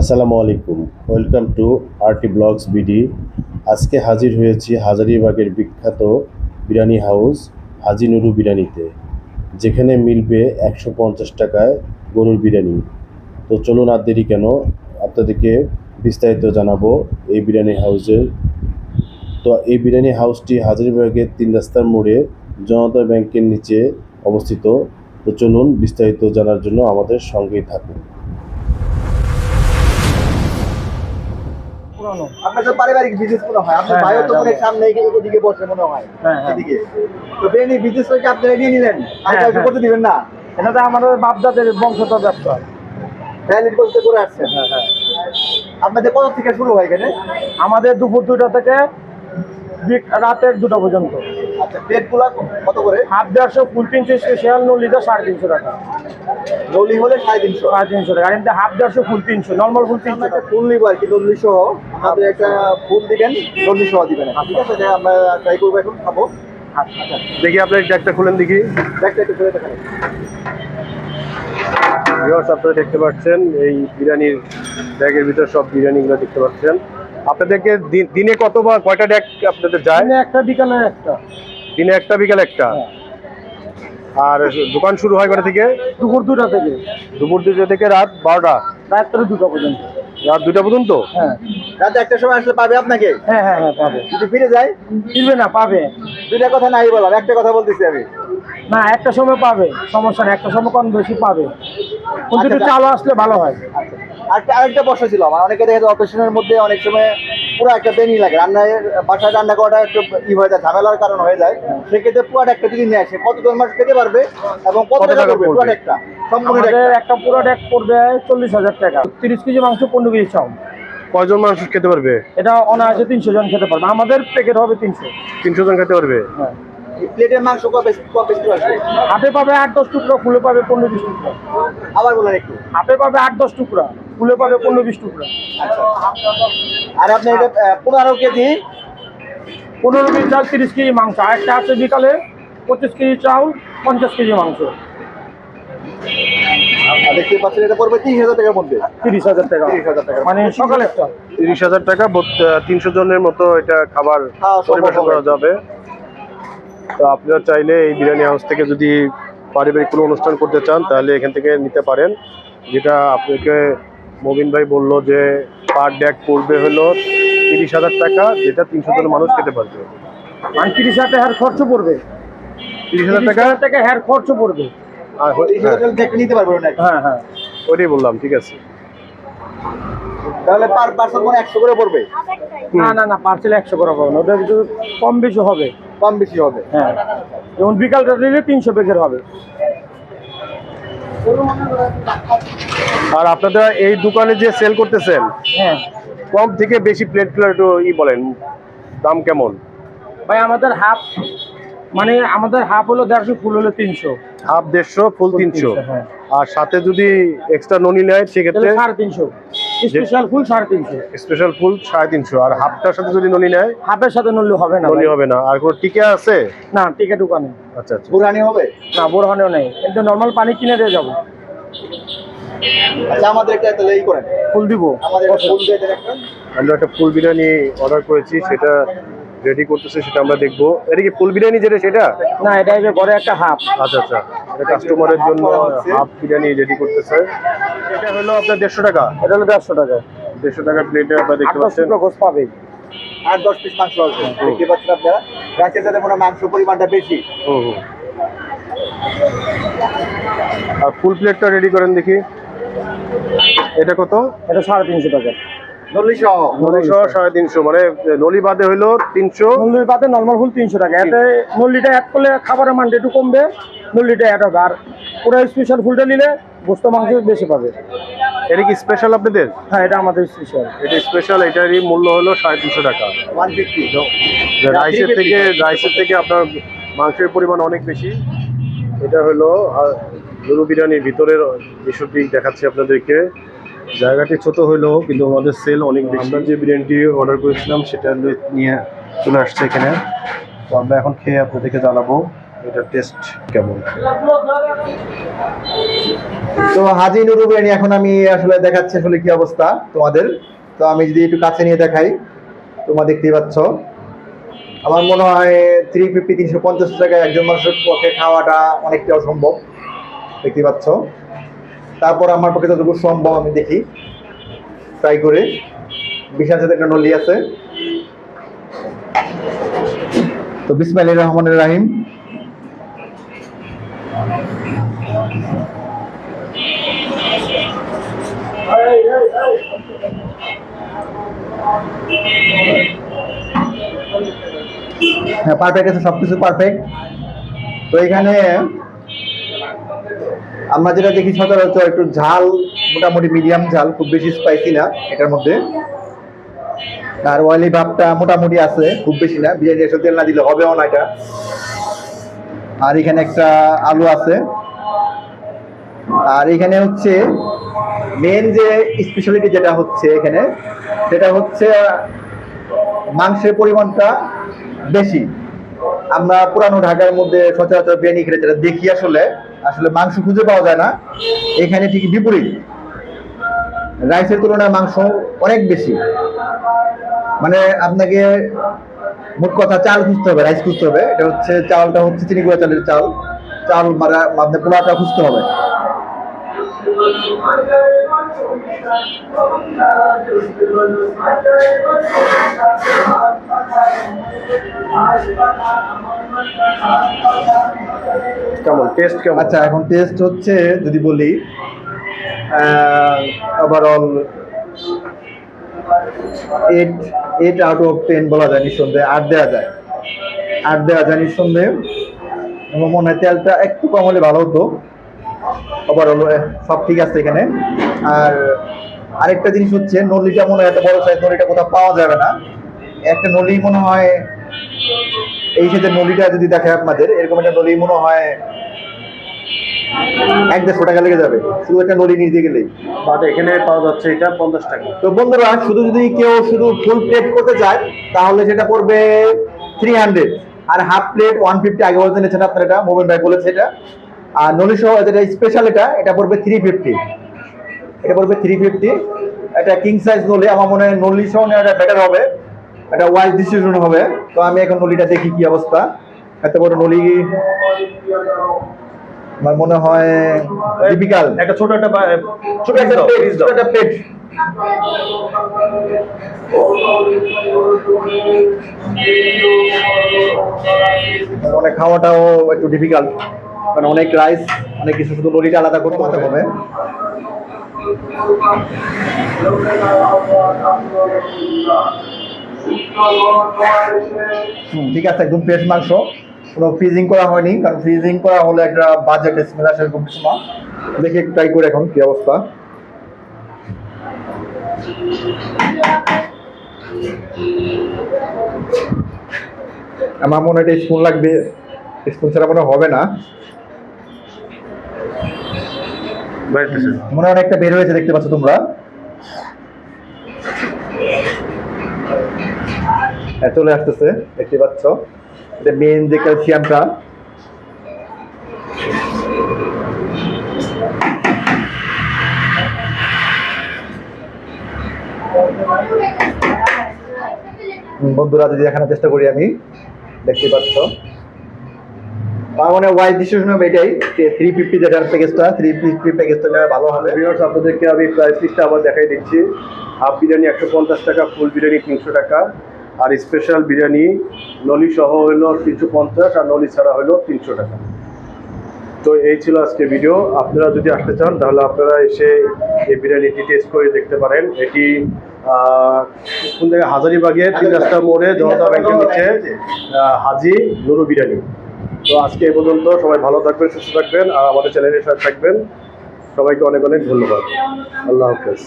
আসসালামু আলাইকুম। Welcome to RT blogs BD আজকে হাজির হয়েছি হাজারীবাগের বিখ্যাত বিরিয়ানি হাউস, হাজি নুরু বিরিয়ানিতে, যেখানে মিলবে একশো পঞ্চাশ টাকায় গরুর বিরিয়ানি। তো চলুন আর দেরি কেন, আপনাদেরকে বিস্তারিত জানাব এই বিরিয়ানি হাউসের। তো এই বিরিয়ানি হাউসটি হাজারিবাগের তিন রাস্তার মোড়ে জনতা ব্যাংকের নিচে অবস্থিত। তো চলুন বিস্তারিত জানার জন্য আমাদের সঙ্গেই থাকুন। পুরানো। আপনার তো পারিবারিক বিজনেস মনে হয়। আপনার হ্যাঁ, ভাইও তো হ্যাঁ, মনে সামনে এদিকে বসে মনে হয় হ্যাঁ, হ্যাঁ। এদিকে। তো বেনি বিজনেস করে আপনারা নিয়ে নিলেন? আর হ্যাঁ, কাউকে হ্যাঁ। করতে দিবেন না? এটা তো আমাদের বাপদাদের বংশধর ব্যবসা। ভ্যালিড করতে করে আসছেন। হ্যাঁ হ্যাঁ। আপনাদের কত থেকে শুরু হয় এখানে? আমাদের দুপুর দুটা থেকে রাতের দুটো পর্যন্ত। আচ্ছা প্লেটগুলা কত করে? হাফ দেড়শো ফুল তিনশো স্পেশাল নো লিটার সাড়ে তিনশো টাকা। রোলি হলে সাড়ে তিনশো। সাড়ে তিনশো টাকা আর এমনি হাফ দেড়শো ফুল তিনশো নর্মাল ফুল তিনশো একটা ফুল নিবো আর কি দল্লি সহ। আমাদের একটা ফুল দিবেন দল্লি সহ দিবেন ঠিক আছে আমরা ট্রাই করব এখন খাব। আচ্ছা দেখি আপনার ট্যাগটা খুলেন দেখি। ব্যাগটা একটু ফেলে দেখান। ভিউয়ার্স আপনারা দেখতে পাচ্ছেন এই বিরিয়ানির ব্যাগের ভিতর সব বিরিয়ানিগুলো দেখতে পাচ্ছেন। আপনাদেরকে দিনে কতবার কয়টা ড্যাগ আপনাদের যায়? একটা বিকালে একটা। দিনে একটা বিকাল একটা। হ্যাঁ। আর দোকান শুরু হয় কটা থেকে? দুপুর দুটা থেকে। দুপুর দুটো থেকে রাত বারোটা। রাত্রে দুটো পর্যন্ত। রাত দুটা পর্যন্ত? হ্যাঁ। রাতে একটা সময় আসলে পাবে আপনাকে? হ্যাঁ হ্যাঁ হ্যাঁ পাবে। যদি ফিরে যায়? ফিরবে না পাবে। দুইটা কথা নাই বললাম একটা কথা বলতেছি আমি। না একটা সময় পাবে। সমস্যা নেই একটা সময় কম বেশি পাবে। কিন্তু একটু আচ্ছা, চালু আসলে ভালো হয়। আরেকটা আরেকটা প্রশ্ন ছিল আমার অনেকে দেখা যায় অপারেশনের মধ্যে অনেক সময় পুরো একটা বেনি লাগে। রান্নায় বাসায় রান্না করাটা একটু ই হয়ে যায় ঝামেলার কারণ হয়ে যায়। সেক্ষেত্রে পুরো একটা যদি নিয়ে আসে। কত কতজন মানুষ খেতে পারবে এবং কত টাকা পড়বে? পুরো একটা। সম্পূর্ণ একটা। পুরো ডেক পড়বে চল্লিশ হাজার টাকা। তিরিশ কেজি মাংস পনেরো কেজি চাও কয়জন মানুষ খেতে পারবে? এটা অনায়াসে তিনশো জন খেতে পারবে। আমাদের প্যাকেট হবে তিনশো। তিনশো জন খেতে পারবে? হ্যাঁ। প্লেটের মাংস হাতে পাবে আট দশ টুকরা ফুলে পাবে পনেরো বিশ টুকরা। আবার বলেন একটু। হাতে পাবে আট দশ টুকরা। ফুলে পাবে পনেরো বিশ টুকরা। আর আপনি এটা পনেরো কেজি পনেরো কেজি চাল তিরিশ কেজি মাংস। আর একটা আছে বিকালে পঁচিশ কেজি চাউল পঞ্চাশ কেজি মাংস। দেখতে পাচ্ছেন এটা পড়বে তিরিশ হাজার টাকার মধ্যে। তিরিশ হাজার টাকা। তিরিশ হাজার টাকা মানে সকালে একটা। তিরিশ হাজার টাকা তিনশো জনের মতো এটা খাবার পরিবেশন করা যাবে। তো আপনারা চাইলে এই বিরিয়ানি হাউস থেকে যদি পারিবারিক কোনো অনুষ্ঠান করতে চান তাহলে এখান থেকে নিতে পারেন। যেটা আপনাকে মবিন ভাই বলল যে পার ড্যাক পড়বে হলো তিরিশ হাজার টাকা যেটা তিনশো জন মানুষ খেতে পারবে। মানে তিরিশ হাজার টাকা খরচ পড়বে। তিরিশ হাজার টাকা? টাকা হ্যার খরচ পড়বে। হ্যাঁ, নিতে পারবে না হ্যাঁ হ্যাঁ। ওইটাই বললাম ঠিক আছে। তাহলে পার পার্সন মানে একশো করে পড়বে? না না না পার্সেল একশো করা না। ওটা একটু কম বেশি হবে। কম বেশি হবে। হ্যাঁ। যেমন বিকালটা নিলে তিনশো প্যাকেট হবে। আর আপনারা এই দোকানে যে সেল করতেছেন হ্যাঁ। কম থেকে বেশি প্লেটগুলো একটু ই বলেন দাম কেমন? ভাই আমাদের হাফ মানে আমাদের হাফ হলো দেড়শো ফুল হলো তিনশো। হাফ দেড়শো ফুল তিনশো। হ্যাঁ। আর সাথে যদি এক্সট্রা ননি নেয় সেক্ষেত্রে সাড়ে তিনশো। স্পেশাল ফুল সাড়ে তিনশো। স্পেশাল ফুল সাড়ে তিনশো। আর হাফটার সাথে যদি ননি নেয় হাফের সাথে নড়লে হবে না ননি ভাই। হবে না। আর কোনো টিকে আছে? না টিকে দোকানে আচ্ছা আচ্ছা। বুড়ানি হবে? না বোরহানেও নেই। কিন্তু নর্মাল পানি কিনে দিয়ে যাব। আচ্ছা আমাদের একটা তাহলে এই করেন। ফুল দিব। আমাদের ফুল দিয়ে দেন একটা। আমরা একটা ফুল বিরিয়ানি অর্ডার করেছি সেটা রেডি করতেছে সেটা আমরা দেখব। এটা কি ফুল বিরিয়ানি যেটা সেটা? না এটা যে ঘরে একটা হাফ। আচ্ছা আচ্ছা। এটা কাস্টমারের জন্য হাফ বিরিয়ানি রেডি করতেছে। এটা হলো আপনার দেড়শো টাকা। এটা হলো দেড়শো টাকা। দেড়শো টাকা প্লেটে আপনারা দেখতে পাচ্ছেন। গোস পাবে আট দশ পিস মাংস আসবে দেখতে পাচ্ছেন আপনারা? গাছের সাথে মনে মাংস পরিমাণটা বেশি। হুম হুম। আর ফুল প্লেটটা রেডি করেন দেখি। এটা কত? এটা সাড়ে তিনশো টাকা। চল্লিশ সাড়ে তিনশো। মানে নলি বাদে হইল তিনশো। নল্লির পাতে নর্মাল ফুল তিনশো টাকা। এতে নল্লিটা অ্যাড করলে খাবারের মানটা একটু কমবে নল্লিটা অ্যাড হবে। আর পুরো স্পেশাল ফুলটা নিলে গোস্ত মাংস বেশি পাবে। এটা কি স্পেশাল আপনাদের? হ্যাঁ এটা আমাদের স্পেশাল এটা স্পেশাল এটারই মূল্য হলো সাড়ে তিনশো টাকা। রাইসের থেকে রাইসের থেকে আপনার মাংসের পরিমাণ অনেক বেশি। এটা হলো গরু বিরিয়ানির ভিতরের দৃশ্যটি দেখাচ্ছি আপনাদেরকে। জায়গাটি ছোট হলেও কিন্তু আমাদের সেল অনেক আমরা যে বিরিয়ানিটি অর্ডার করেছিলাম, সেটা নিয়ে চলে আসছে এখানে। তো আমরা এখন খেয়ে আপনাদেরকে জানাব এটা টেস্ট কেমন। তো হাজি নুরু বিরিয়ানি এখন আমি আসলে দেখাচ্ছি আসলে কি অবস্থা তোমাদের। তো আমি যদি একটু কাছে নিয়ে দেখাই, তোমরা দেখতেই পাচ্ছ। আমার মনে হয় থ্রি ফিফটি তিনশো পঞ্চাশ টাকায় একজন মানুষের পক্ষে খাওয়াটা অনেকটা অসম্ভব। দেখতে পাচ্ছ। তারপর আমার পক্ষে যতটুকু সম্ভব আমি দেখি। ট্রাই করে। বিশাল সাথে একটা নলি আছে। তো বিসমাইল রহমানের রাহিম। হ্যাঁ পারফেক্ট আছে সব কিছু পারফেক্ট তো এখানে আমরা যেটা দেখি সচরাচর একটু ঝাল, মোটামুটি মিডিয়াম ঝাল, খুব বেশি স্পাইসি না এটার মধ্যে। আর অয়েলি ভাবটা মোটামুটি আছে, খুব বেশি না। বিরিয়ানি এসব তেল না দিলে হবেও না এটা। আর এখানে একটা আলু আছে। আর এখানে হচ্ছে মেন যে স্পেশালিটি যেটা হচ্ছে এখানে, সেটা হচ্ছে, মাংসের পরিমাণটা বেশি। আমরা পুরানো ঢাকার মধ্যে সচরাচর বিরিয়ানি খেলে যেটা দেখি আসলে আসলে মাংস খুঁজে পাওয়া যায় না। এখানে ঠিক বিপরীত। রাইসের তুলনায় মাংস অনেক বেশি। মানে আপনাকে মোট কথা চাল খুঁজতে হবে, রাইস খুঁজতে হবে। এটা হচ্ছে চালটা হচ্ছে চিনি গুঁড়া চালের চাল। চাল মানে পোলাটা খুঁজতে হবে। কেমন? টেস্ট কেমন? আচ্ছা এখন টেস্ট হচ্ছে, যদি বলি overall eight eight out of ten বলা যায় নিঃসন্দেহে, আট দেওয়া যায়। আট দেওয়া যায় নিঃসন্দেহে। আমার মনে হয় তেলটা একটু কম হলে ভালো হতো। ওভারঅল সব ঠিক আছে এখানে। আর আরেকটা জিনিস হচ্ছে নলিটা মনে হয় এত বড় সাইজ নলিটা কোথাও পাওয়া যাবে না। একটা নলি মনে হয় এই সাথে নলিটা যদি দেখে আপনাদের এরকম একটা নলি মনে হয় এক দেড়শো টাকা লেগে যাবে। শুধু একটা নলি নিতে গেলেই। বাট এখানে পাওয়া যাচ্ছে এটা পঞ্চাশ টাকা। তো বন্ধুরা শুধু যদি কেউ শুধু ফুল প্লেট করতে চায় তাহলে সেটা পড়বে থ্রি হান্ড্রেড আর হাফ প্লেট ওয়ান ফিফটি আগে বলতে নিয়েছেন আপনার এটা মোবাইল ভাই বলেছে এটা। আর নলি সহ যেটা স্পেশাল এটা এটা পড়বে থ্রি ফিফটি এটা পড়বে থ্রি ফিফটি এটা কিং সাইজ নলি আমার মনে হয় নলি সহ নেওয়াটা বেটার হবে। এটা ওয়াইজ ডিসিশন হবে। তো আমি এখন নলিটা দেখি কি অবস্থা। এত বড় নলি আমার মনে হয় ডিফিকাল্ট একটা ছোট একটা ছোট একটা piece ছোট একটা প্লেট মানে খাওয়াটাও একটু ডিফিকাল্ট মানে অনেক রাইস অনেক কিছু, শুধু লরিটা আলাদা করতে হবে। ঠিক আছে, একদম ফ্রেশ মাংস। কোনো ফ্রিজিং করা হয়নি, কারণ ফ্রিজিং করা হলে একটা বাজেট স্মেল আসে এরকম কিছু না। দেখি ট্রাই করে এখন কি অবস্থা। আমার মনে হয় এটা স্পুন লাগবে স্পুন ছাড়া মনে হবে না। মনে হয় অনেকটা বের হয়েছে, দেখতে পাচ্ছ তোমরা। চলে আসতেছে, দেখতে পাচ্ছ। এটা মেন যে ক্যালসিয়ামটা বন্ধুরা, যদি দেখানোর চেষ্টা করি আমি, দেখতে পাচ্ছ। আমার মানে ওয়াইড ডিসিশন হবে এটাই থ্রি ফিফটি যেটার প্যাকেজটা থ্রি ফিফটি প্যাকেজটা নেওয়া ভালো হবে। ভিউয়ার্স আপনাদেরকে আমি প্রাইস লিস্টটা আবার দেখাই দিচ্ছি। হাফ বিরিয়ানি একশো পঞ্চাশ টাকা ফুল বিরিয়ানি তিনশো টাকা। আর স্পেশাল বিরিয়ানি, নলি সহ হলো তিনশো পঞ্চাশ, আর নলি ছাড়া হলো তিনশো টাকা। তো এই ছিল আজকে ভিডিও আপনারা যদি আসতে চান, তাহলে আপনারা এসে এই বিরিয়ানিটি টেস্ট করে দেখতে পারেন। এটি কোন জায়গায়? হাজারিবাগে তিন রাস্তা মোড়ে, জনতা ব্যাংকের নিচে হাজি নুরু বিরিয়ানি। তো আজকে এই পর্যন্ত সবাই ভালো থাকবেন, সুস্থ থাকবেন, আর আমাদের চ্যানেলের সাথে থাকবেন। সবাইকে অনেক অনেক ধন্যবাদ। আল্লাহ হাফেজ।